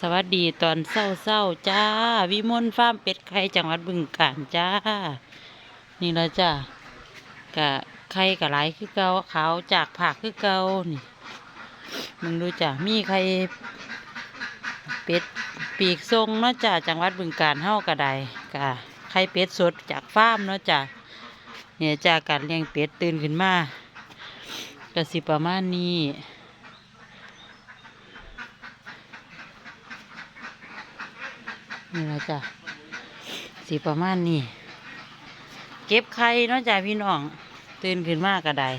สวัสดีตอนเศร้าๆจ้า วิมลฟาร์มเป็ดไข่จังหวัดบึงกาฬจ้า นี่ละจ้ากะไข่กะหลคือเก่าขาวจากผักคือเก่านี่มึงดูจ้ะมีไข่เป็ดปีกทรงเนาะจ้าจังหวัดบึงกาฬเฮากะไดกะไข่เป็ดสดจากฟาร์มเนาะจ้าเนี่ยจ้าการเลี้ยงเป็ดตื่นขึ้นมากระสิประมาณนี้ นี่ละจ้ะสีประมาณนี้เก็บไข่เนาะจ้ะพี่น้อง ตื่นขึ้นมากก็ได้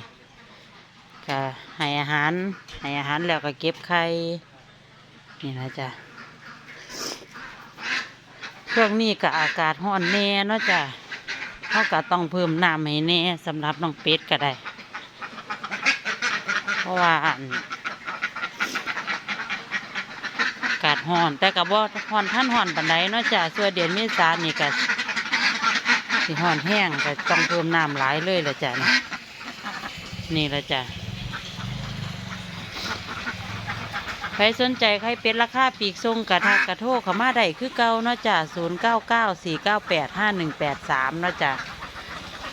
ก็ให้อาหารให้อาหารแล้วก็เก็บไข่นี่นะจ้ะช่วงนี้ก็อากาศร้อนแน่เนาะจ้ะเขาก็ต้องเพิ่มน้ำให้แน่สำหรับน้องเป็ดก็ได้ เพราะว่า อั่อากาศร้อน แต่กับว่าร้อนท่านร้อนปันไดเนาะจ้ะส่วนเดือนเมษานี่ก็สิร้อนแห้งก็ต้องเพิ่มน้ำหลายเลยละจ้ะนี่นี่ละจ้ะใครสนใจใครเป็นราคาปีกทรงกระทากระโทกขามาได้คือเก่าเนาะจ้ะศูนย์เก้าเก้าสี่เก้าแปดห้าหนึ่งแปดสามเนาะจ้ะ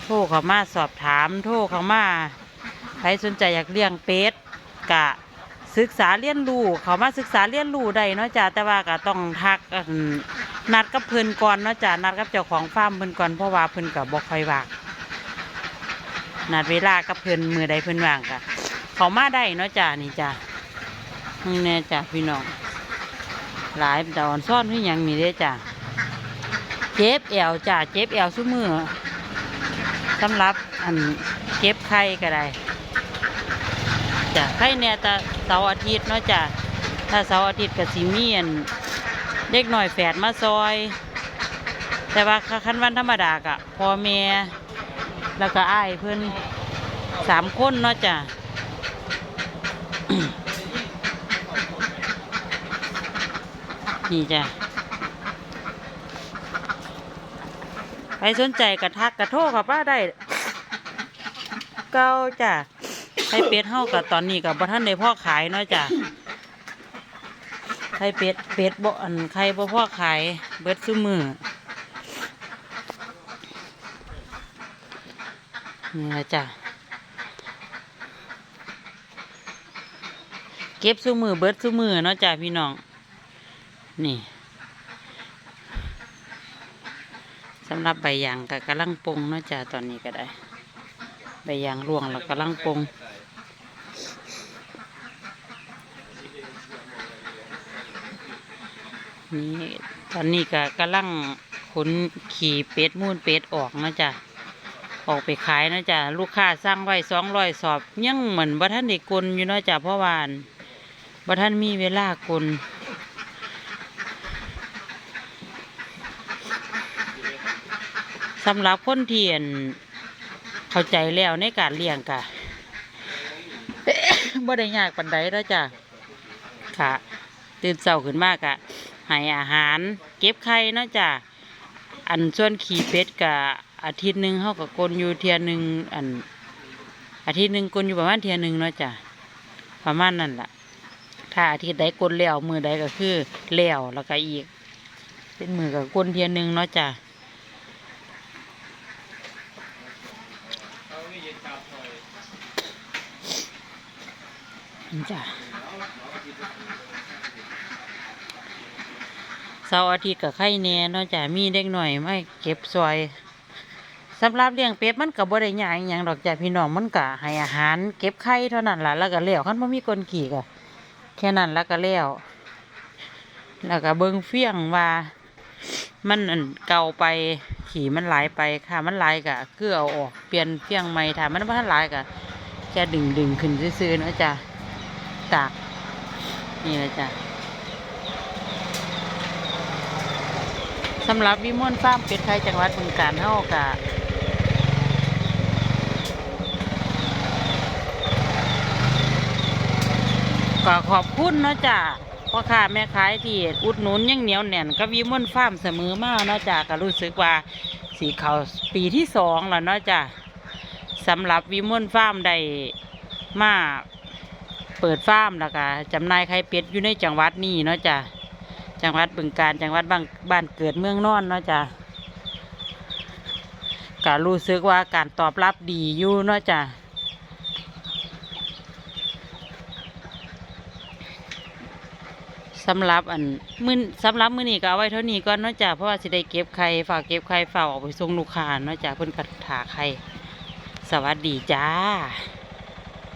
โทรเขามาสอบถาม โทรเขามาใครสนใจอยากเลี้ยงเป็ดกะ ศึกษาเรียนรู้เขามาศึกษาเรียนรู้ได้เนาะจ้ะแต่ว่าก็ต้องทักอั่นนัดกับเพิ่นก่อนเนาะจ้ะนัดกับเจ้าของฟาร์มเพิ่นก่อนเพราะว่าเพิ่นก็บ่ค่อยว่างนัดเวลากับเพิ่นมือใดเพิ่นว่างก็เขามาได้เนาะจ้ะนี่จ้ะนี่แน่จ้ะพี่น้องหลายแต่อ่อนซ่อนที่ยังมีเด้จ้ะเจ็บแอวจ้ะเจ็บแอวซุมือสำหรับอันเก็บไข่ก็ได้ จ้ะใครเนี่ยแต่เสาร์อาทิตย์เนาะจ้ะถ้าเสาร์อาทิตย์กับสิเมียนเด็กหน่อยแฝดมาซอย แต่ว่าคันวันธรรมดากะพอแม่แล้วก็อ้ายเพื่อนสามคนเนาะจ้ะนี่จ้ะใครสนใจกระทักกระโทรกับป้าได้ เก้าจ้ะ ไข่เป็ดเฮากับตอนนี้กับบ่ท่านได้พ่อขายเนาะจ้ะไข่เป็ดเป็ดบ่อันไข่บ่พ่อขายเบิดซุมือนี่ละจ้ะเก็บซุมือเบิดซุมือเนาะจ้ะพี่น้อง นี่สำหรับใบยางก็กำลังปงเนาะจ้ะตอนนี้ก็ได้ ใบยางร่วงแล้วกำลังปง นี่ตอนนี้ก็กำลังขนขี่เป็ดมูนเป็ดออกนะจ๊ะออกไปขายนะจ๊ะลูกค้าสร้างไว้สองร้อยสอบยังเหมือนบ่ท่านได้กลอยู่นะจ๊ะพราะวานบ่ท่านมีเวลากลสำหรับคนเทียนเข้าใจแล้วในการเลี้ยงกะบ่ได้ยากปันใดแล้วจ้ะค่ะตื่นเช้าขึ้นมากอะ ให้อาหาร เก็บไข่เนาะจ้ะอันส่วนขี่เป็ดกะอาทิตย์หนึ่งเขาก็กลนอยู่เทียนหนึ่งอัน อาทิตย์หนึ่งกลนอยู่ประมาณเทียนหนึ่งเนาะจ้ะประมาณนั้นแหละถ้าอาทิตย์ใดกลนแล้วมือใดก็คือแล้วแล้วก็อีก เป็นมือกับกลนเทียนหนึ่งเนาะจ้ะจ้ะ เสาร์อาทิตย์กับไข่แน่นาะจ้ะมีเด็กหน่อยไม่เก็บซอยสำหรับเลี้ยงเป็ดมันก็บ่ได้ยากอย่างดอกจ้ะพี่น้องมันก็ให้อาหาร เก็บไข่เท่านั้นล่ะแล้วก็แล้วคันบ่มีคนขี่ก็แค่นั้นแล้วก็แล้วแล้วก็เบิ่งเฟี้ยงว่ามันเก่าไปขี่มันหลายไปค่ะมันหลายก็คือเอาออกเปลี่ยนเฟี้ยงใหม่ถ้ามันบ่ทันหลายก็แค่ดึงดึงขึ้นซื่อๆเนาะจ้ะตากนี่แหละจ้ะ สำหรับวิมลฟาร์มเป็ดไข่จังหวัดบึงกาฬเฮากะก็ขอบคุณเนาะจ้ะพ่อค้าแม่ขายที่อุดหนุนยังเหนียวแน่นกับวิมลฟาร์มเสมอมาเนาะจ้ะก็รู้สึกว่าสีเขาปีที่สองแล้วเนาะจ้ะสำหรับวิมลฟาร์มได้มาเปิดฟาร์มแล้วก็จำหน่ายไข่เป็ดอยู่ในจังหวัดนี้เนาะจ้ะ จังหวัดบึงการจังหวัดบ้านบ้านเกิดเมืองนอนเนาะจ้ะก็รู้สึกว่าการตอบรับดีอยู่เนาะจ้ะสำหรับอันมื้อสำหรับมื้อนี้ก็เอาไว้เท่านี้ก่อนเนาะจ้ะเพราะว่าสิได้เก็บไข่ฝากเก็บไข่ฝากออกไปส่งลูกค้าเนาะจ้ะเพิ่นก็ถาไข่สวัสดีจ้า